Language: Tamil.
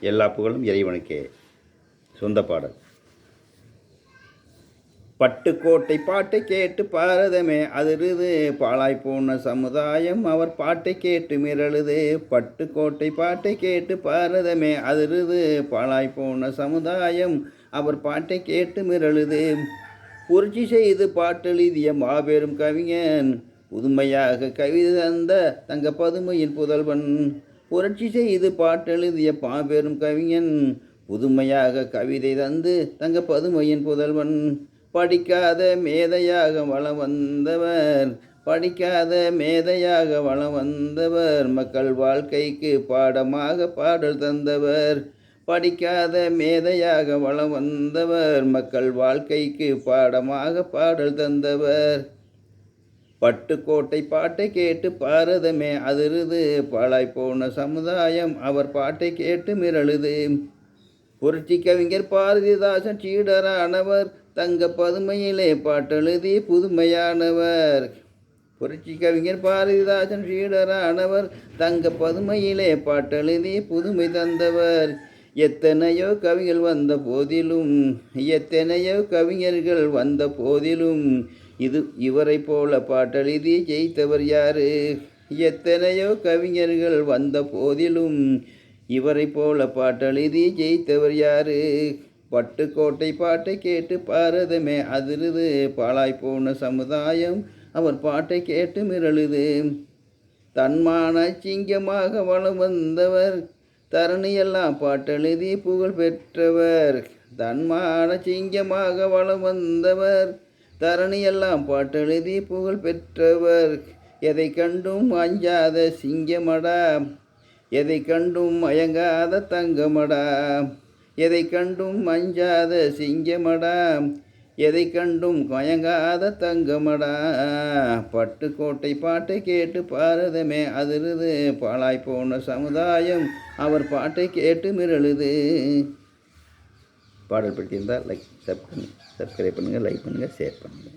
எல்லா புகழும் இறைவனுக்கே. சொந்த பாடல். பட்டுக்கோட்டை பாட்டை கேட்டு பாரதமே அதிருது. பாழாய் போன சமுதாயம் அவர் பாட்டை கேட்டு மிரளுது. பட்டுக்கோட்டை பாட்டை கேட்டு பாரதமே அதிருது. பாழாய் போன சமுதாயம் அவர் பாட்டை கேட்டு மிரளுது. புரட்சி செய்து பாட்டெழுதிய மாபெரும் கவிஞன் புதுமையாக கவிதை தந்த தங்க பதுமையின் புதல்வன். புரட்சி செய்து பாட்டெழுதிய பாபெரும் கவிஞன் புதுமையாக கவிதை தந்து தங்க பதுமையின் புதல்வன். படிக்காத மேதையாக வளம் வந்தவர் படிக்காத மேதையாக வளம் வந்தவர் மக்கள் வாழ்க்கைக்கு பாடமாக பாடல் தந்தவர். படிக்காத மேதையாக வளம் வந்தவர் மக்கள் வாழ்க்கைக்கு பாடமாக பாடல் தந்தவர். பட்டுக்கோட்டை பாட்டை கேட்டு பாரதமே அதிருது. பாழாய் போன சமுதாயம் அவர் பாட்டை கேட்டு மிரளுது. புரட்சி கவிஞர் பாரதிதாசன் சீடரானவர். தங்க பதுமையிலே பாட்டெழுதி புதுமையானவர். புரட்சி கவிஞர் பாரதிதாசன் சீடரானவர். தங்க பதுமையிலே பாட்டெழுதி புதுமை தந்தவர். எத்தனையோ கவிகள் வந்த போதிலும் எத்தனையோ கவிஞர்கள் வந்த போதிலும் இது இவரை போல பாட்டெழுதி ஜெயித்தவர் யாரு? எத்தனையோ கவிஞர்கள் வந்த போதிலும் இவரை போல பாட்டெழுதி ஜெயித்தவர் யாரு? பட்டுக்கோட்டை பாட்டை கேட்டு பாரதமே அதிருது. பாழாய் போன சமுதாயம் அவர் பாட்டை கேட்டு மிரளுது. தன்மான சிங்கமாக வளம் வந்தவர் தரணியெல்லாம் பாட்டெழுதி புகழ் பெற்றவர். தன்மான சிங்கமாக வளம் வந்தவர் தரணியெல்லாம் பாட்டெழுதி புகழ் பெற்றவர். எதை கண்டும் அஞ்சாத சிங்கமடா. எதை கண்டும் மயங்காத தங்கமடா. எதை கண்டும் அஞ்சாத சிங்கமடா. எதை கண்டும் மயங்காத தங்கமடா. பட்டுக்கோட்டை பாட்டை கேட்டு பாரதமே அதிருது. பாழாய் போன சமுதாயம் அவர் பாட்டை கேட்டு மிரழுது பாடல் பிடிச்சிருந்தால் லைக் சப் சப்ஸ்கிரைப் பண்ணுங்கள் லைக் பண்ணுங்கள் ஷேர் பண்ணுங்கள்